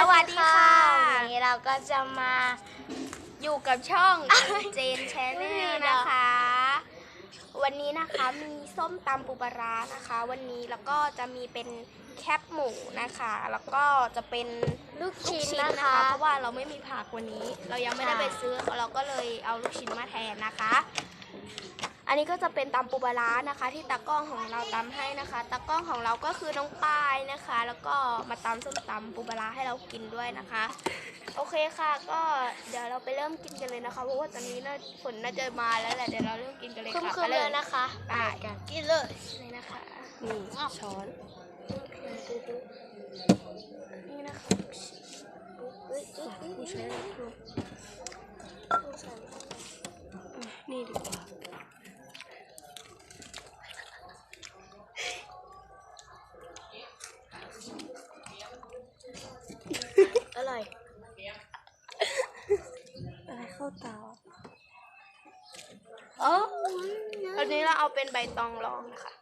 สวัสดีค่ะวันนี้เราก็จะมาอยู่กับช่องเจนแชนแนไม่มีลหรอนะคะ วันนี้นะคะมีส้มตำปูปลาร้านะคะ วันนี้แล้วก็จะมีเป็นแคบหมูนะคะ แล้วก็จะเป็นลูกลูกชิ้นชิ้นนะนะคะคะ เพราะว่าเราไม่มีผักวันนี้ เรายังไม่ได้ค่ะไปซื้อเราก็เลยเอาลูกชิ้นมาแทนนะคะ อันนี้ก็จะเป็นตำปูปลาร้านะคะ ที่ตากล้องของเราตำให้นะคะตากล้องของเราก็คือน้องปายนะคะ แล้วก็มาตำส้มตำปูปลาร้าให้เรากินด้วยนะคะ โอเคค่ะ ก็เดี๋ยวเราไปเริ่มกินกันเลยนะคะเพราะว่าตอนนี้น่าฝนน่าจะมาแล้วแหละเดี๋ยวเราเริ่มกินกันเลยคึมค่ะคึมๆเลยนะคะไปกันกินเลยนี่นะคะนี่ช้อนนี่นะคะ ผู้ใช้นี่ดีกว่า อ ร่อยอะไรเข้าตาอ๋อตอนนี้เราเอาเป็นใบตองรองนะคะ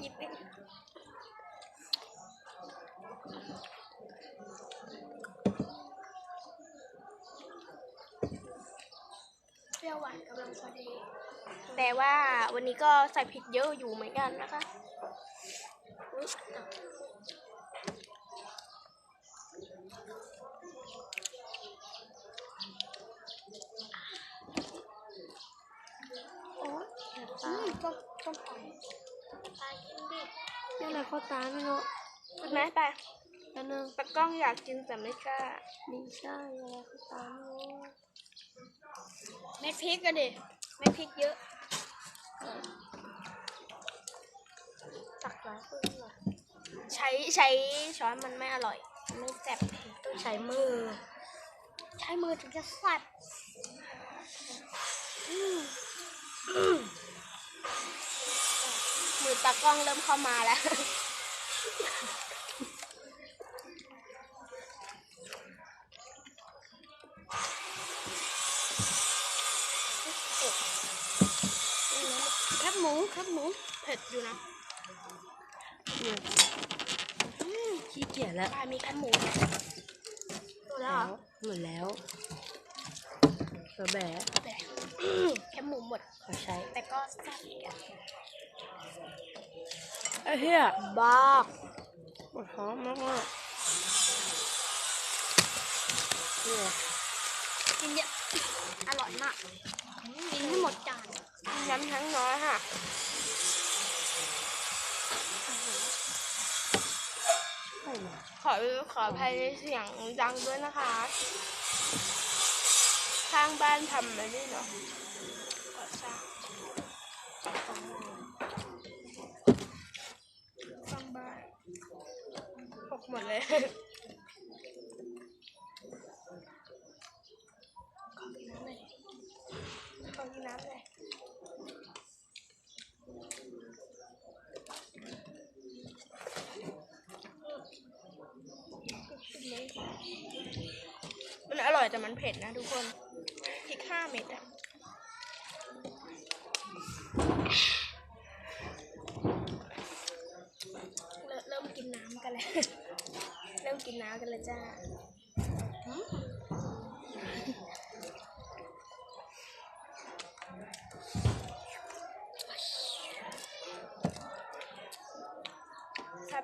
หยิบไป เปรี้ยวหวานกำลังพอดี แต่ว่าวันนี้ก็ใส่พริกเยอะอยู่เหมือนกันนะคะอุ๊ยโอ๊ยแสบตาต้มต้มหอยปลากินดินี่อะไรเข้าตาไม่รู้กินไหมไปอันนึงตะกล้องอยากกินแต่ไม่กล้านี่ใช่อะไรเข้าตาไม่รู้เม็ดพริกกันดิเม็ดพริกเยอะตักหลายคนเหรอใช้ใช้ช้อนมันไม่อร่อยไม่แซ่บต้องใช้มือ ใช้มือถึงจะแซ่บมือตากล้องเริ่มเข้ามาแล้ว แคบหมูแคบหมูเผ็ดอยู่นะเนี่ยขี้เกียจแล้วปลามีแค่หมูตัวแล้วแล้เหรวอหมดแล้วกระแบะแต่แค่หมูหมดขอใช้ แต่ก็แซ่บอีกอะไอ้เหี้ยบ้าปวดท้องมากมากเนี่ย กินเยอะอร่อยมาก กินให้หมดจานน้ำทั้งน้อยค่ะใช่ไหมขอขออภัยในเสียงดังด้วยนะคะ ข้างบ้านทำอะไรนี่เนาะก่อสร้างข้างบ้านหกหมดเลย ขอกินน้ำหน่อยขอกิ น้ำหน่อยมันอร่อยแต่มันเผ็ดนะทุกคนพริกห้าเม็ดอะเริ่มเริ่มกินน้ำกันแล้ว เริ่มกินน้ำกันเลยจ้า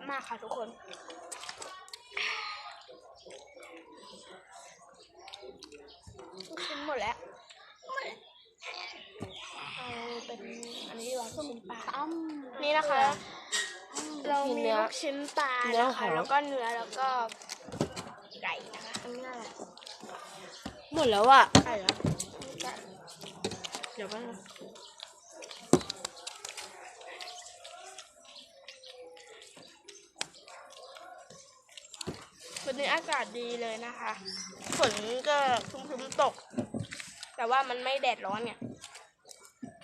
มแซ่บมากค่ะทุกคนลูกชิ้นหมดแล้วเอาเป็นอันนี้ดีกว่าลูกชิ้นปลาอ้ำนี่นะคะ เรามีเนื้อลูกชิ้นปลาเนื้อนะหคะอมแล้วก็เนื้อแล้วก็ไก่นะคะอันนี้อะไรหมดแล้วอะ ไก่แล้วเดี๋ยวก่ วันนี้อากาศดีเลยนะคะ ฝนก็ครึ้มๆตก แต่ว่ามันไม่แดดร้อนเนี่ย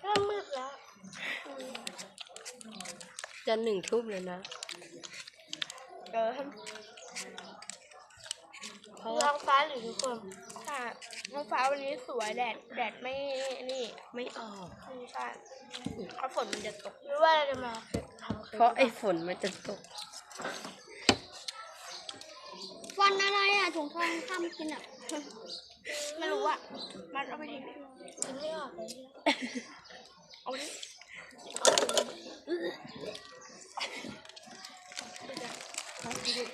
เริ่มมืดแล้ว จะหนึ่งทุ่มเลยนะเดินเพราะลว่าองฟ้าหรือทุกคนค่ะท้องฟ้าวันนี้สวยแดดแดดไม่นี่ไม่ออกไม่ใช่เพราะฝนมันจะตกหรือว่าเราจะมาทำเพราะไอ้ฝนมันจะตก ถุงทองข้ามกินอะไม่รู้อะ มันเอาไปทิ้งดิกินไม่ออกเลยเอาดิเผ็ด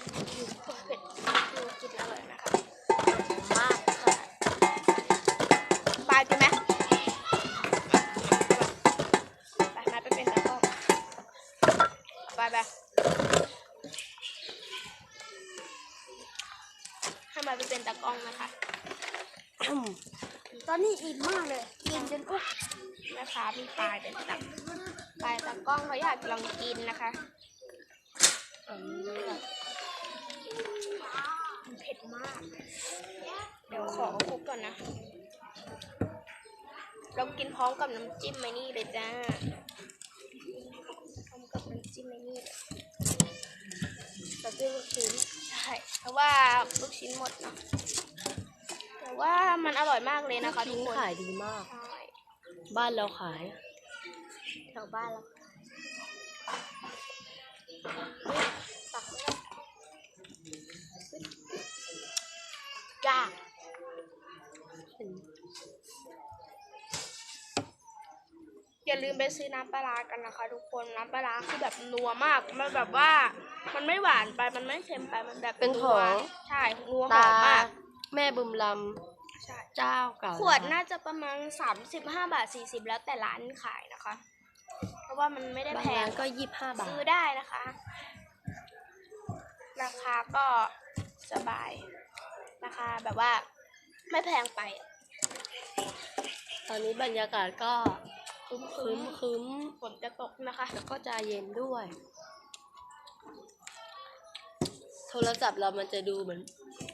ดูกินอร่อยนะคะมากค่ะปลายกินไหมไปมาไปเป็นตากล้องไปไปให้ มาไปเป็นตากล้องนะคะตอนนี้อิ่มมากเลยกินจนอ้วกนะคะพี่ปลายเป็นตักปลายตากล้องเขาอยากลองกินนะคะเผ็ดมาก เดี๋ยวขอคุกก่อนนะเรากินพร้อมกับน้ำจิ้มไอ้นี่เลยจ้าพร้อมกับน้ำจิ้มไอ้นี่เลยกับเรื่องลูกชิ้น ช่เพราะว่าลูกชิ้นหมดเนาะแต่ว่ามันอร่อยมากเลยนะคะทุชิ้กนคนขายดีมาก ใช่บ้านเราขายแถวบ้านเรา อย่าลืมไปซื้อน้ำปลาร้ากันนะคะ ทุกคนน้ำปลาร้าคือแบบนัวมาก มันแบบว่า มันไม่หวานไปมันไม่เค็มไปมันแบบเป็นของนัวใช่นัวหตาอมมากแม่บุมลใช่ำเจ้าเก่าขวดน่าจะประมาณ35 บาท 40 แล้วแต่ร้านขายนะคะ เพราะว่ามันไม่ได้บางแพร้างนก็ยี่ห้าบาท ซื้อได้นะคะ ราคาก็สบายราคาแบบว่า ไม่แพงไป ตอนนี้บรรยากาศก็ ครึ้มครึ้มครึ้มฝนจะตกนะคะ แล้วก็จะเย็นด้วย โทรศัพท์เรามันจะดูเหมือน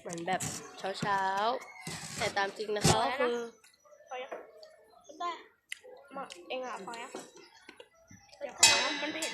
เหมือนแบบเช้าเช้าๆแต่ตามจริงนะคะก็คือพอยังได้มาเองอะพอยังเดี๋ยวพอนะมันเผ็ดอะ